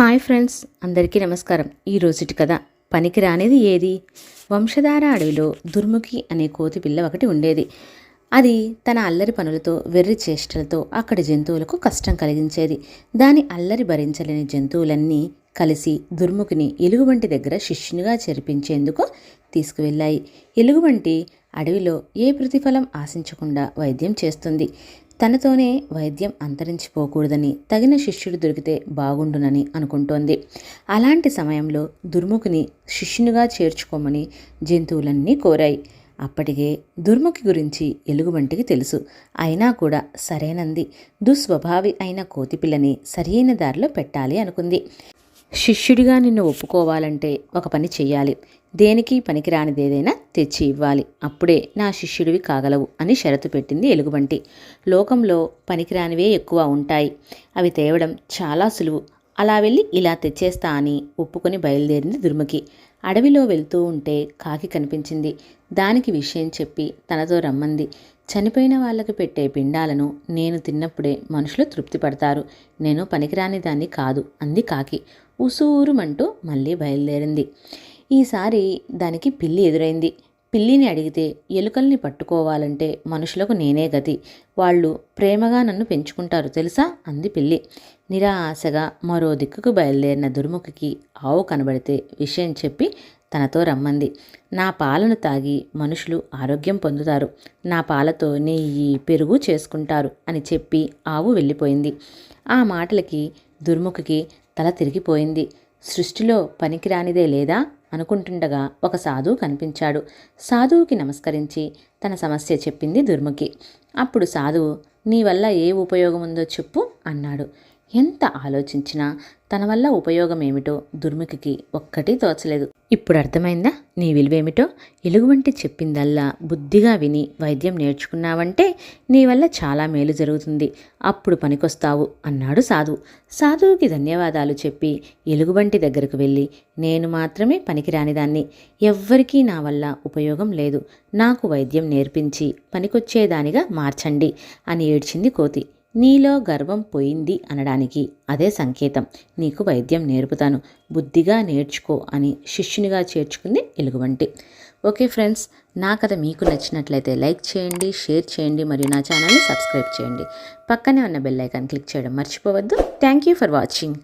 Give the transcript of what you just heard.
Hi friends అందరికీ నమస్కారం. ఈ రోజుటి కథ పనికి రానిది ఏది? వంశధార అడవిలో దుర్ముఖి అనే కోతి పిల్ల ఒకటి ఉండేది. అది తన అల్లరి పనులతో వెర్రి చేష్టలతో అక్కడి జంతువులకు కష్టం కలిగించేది. దాని అల్లరి భరించలేని జంతువులన్నీ కలిసి దుర్ముఖిని ఎలుగుబంటి దగ్గర శిష్యునిగా చేర్పించేందుకు తీసుకువెళ్ళాయి. ఎలుగుబంటి అడవిలో ఏ ప్రతిఫలం ఆశించకుండా వైద్యం చేస్తుంది. తనతోనే వైద్యం అంతరించిపోకూడదని తగిన శిష్యుడు దొరికితే బాగుండునని అనుకుంటోంది. అలాంటి సమయంలో దుర్ముఖిని శిష్యునిగా చేర్చుకోమని జంతువులన్నీ కోరాయి. అప్పటికే దుర్ముఖి గురించి ఎలుగుబంటికి తెలుసు. అయినా కూడా సరైనంది. దుస్వభావి అయిన కోతిపిల్లని సరియైన దారిలో పెట్టాలి అనుకుంది. శిష్యుడిగా నిన్ను ఒప్పుకోవాలంటే ఒక పని చెయ్యాలి. దేనికి పనికిరానిదేదైనా తెచ్చి ఇవ్వాలి. అప్పుడే నా శిష్యుడివి కాగలవు అని షరతు పెట్టింది ఎలుగుబంటి. లోకంలో పనికిరానివే ఎక్కువ ఉంటాయి. అవి తేవడం చాలా సులువు. అలా వెళ్ళి ఇలా తెచ్చేస్తా అని ఒప్పుకొని బయలుదేరింది దుర్ముఖి. అడవిలో వెళ్తూ ఉంటే కాకి కనిపించింది. దానికి విషయం చెప్పి తనతో రమ్మంది. చనిపోయిన వాళ్ళకి పెట్టే పిండాలను నేను తిన్నప్పుడే మనుషులు తృప్తి పడతారు. నేను పనికిరాని దాన్ని కాదు అంది కాకి. ఉసూరుమంటూ మళ్ళీ బయలుదేరింది. ఈసారి దానికి పిల్లి ఎదురైంది. పిల్లిని అడిగితే ఎలుకల్ని పట్టుకోవాలంటే మనుషులకు నేనే గతి. వాళ్ళు ప్రేమగా నన్ను పెంచుకుంటారు తెలుసా? అంది పిల్లి. నిరాశగా మరో దిక్కుకు బయలుదేరిన దుర్ముఖికి ఆవు కనబడితే విషయం చెప్పి తనతో రమ్మంది. నా పాలను తాగి మనుషులు ఆరోగ్యం పొందుతారు. నా పాలతో నెయ్యి పెరుగు చేసుకుంటారు అని చెప్పి ఆవు వెళ్ళిపోయింది. ఆ మాటలకి దుర్ముఖికి తల తిరిగిపోయింది. సృష్టిలో పనికిరానిదే లేదా? అనుకుంటుండగా ఒక సాధువు కనిపించాడు. సాధువుకి నమస్కరించి తన సమస్య చెప్పింది దుర్ముఖి. అప్పుడు సాధువు నీ వల్ల ఏ ఉపయోగం ఉందో చెప్పు అన్నాడు. ఎంత ఆలోచించినా తన వల్ల ఉపయోగం ఏమిటో దుర్ముఖికి ఒక్కటి తోచలేదు. ఇప్పుడు అర్థమైందా? నీ విలువేమిటో? ఎలుగువంటి చెప్పిందల్లా బుద్ధిగా విని వైద్యం నేర్చుకున్నావంటే నీ వల్ల చాలా మేలు జరుగుతుంది. అప్పుడు పనికొస్తావు అన్నాడు సాధువు సాధువుకి ధన్యవాదాలు చెప్పి ఎలుగుబంటి దగ్గరకు వెళ్ళి నేను మాత్రమే పనికిరానిదాన్ని ఎవ్వరికీ నా వల్ల ఉపయోగం లేదు. నాకు వైద్యం నేర్పించి పనికొచ్చేదానిగా మార్చండి అని ఏడ్చింది కోతి. నీలో గర్వం పోయింది అనడానికి అదే సంకేతం. నీకు వైద్యం నేర్పుతాను. బుద్ధిగా నేర్చుకో అని శిష్యునిగా చేర్చుకుంది ఎలుగుబంటి. ఓకే ఫ్రెండ్స్ నా కథ మీకు నచ్చినట్లయితే లైక్ చేయండి షేర్ చేయండి మరియు నా ఛానల్ని సబ్స్క్రైబ్ చేయండి. పక్కనే ఉన్న బెల్ ఐకాన్ క్లిక్ చేయడం మర్చిపోవద్దు. Thank you for watching.